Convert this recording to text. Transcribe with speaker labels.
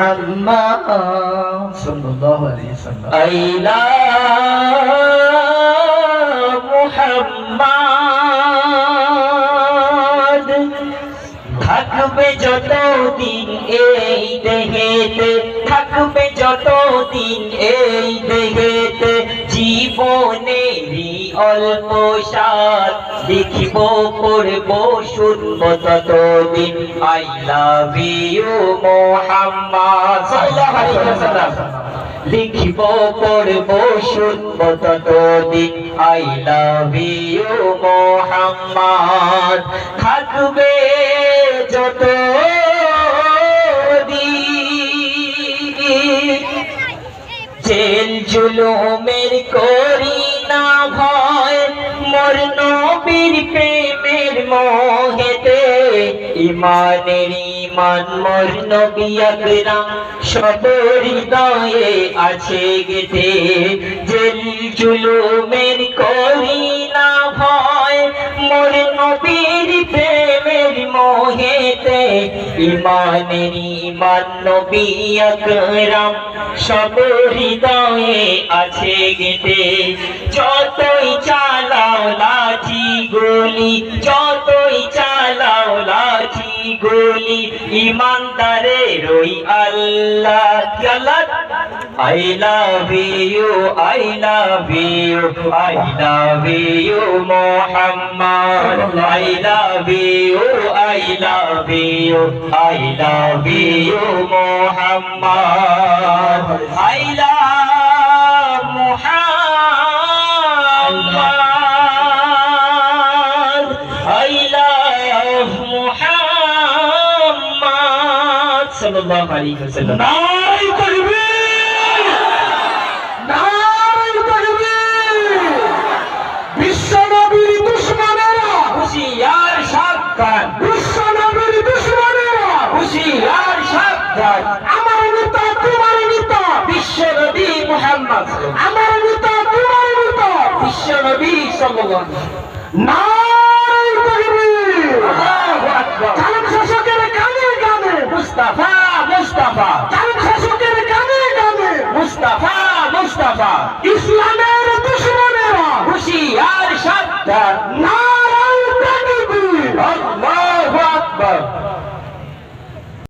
Speaker 1: محمد صلى الله عليه وسلم
Speaker 2: আইলা মুহাম্মদ থাকবে যতদিন এই দেহেতে থাকবে যতদিন এই দেহেতে জীবনেরই অল্প সাত দেখিব পড়ব শুনব ততদিন। I love you Mohammad. লিখিব পড়ব শুনব ততদিন। I love you Mohammad. থাকবে যত জেল জুলুমের করি না ভয়। মোর নবীর প্রেমের মোহেতে ইমানের ইমান মোর নবী আকরাম সব হৃদয়ে আছে গেতে জেল জুলুমের করি মোহেতে ইমানের ইমান নবী আকরাম সব হৃদয়ে আছে গেতে যতই চালাও লাঠি গুলি, যতই চালাও লাঠি গুলি ইমানদারের ওই আল্লাহ। আল্লাহ I love you, I love you, I love you, Muhammad. I love you, I love you, I love you, Muhammad. I love Muhammad. I love Muhammad. Sallallahu alaihi wasallam.
Speaker 1: আমার নেতা তোমার নেতা
Speaker 2: বিশ্বনবী মুহাম্মদ।
Speaker 1: আমার নেতা তোমার নেতা
Speaker 2: বিশ্বনবী সাল্লাল্লাহু
Speaker 1: নারাই তাকবীর
Speaker 2: আল্লাহু আকবার।
Speaker 1: জালেম শাসকের কানে কানে।
Speaker 2: মুস্তাফা মুস্তাফা।
Speaker 1: জালেম শাসকের কানে কানে।
Speaker 2: মুস্তাফা মুস্তাফা।
Speaker 1: ইসলামের দুশমনেরা।
Speaker 2: হুশিয়ার সাবধান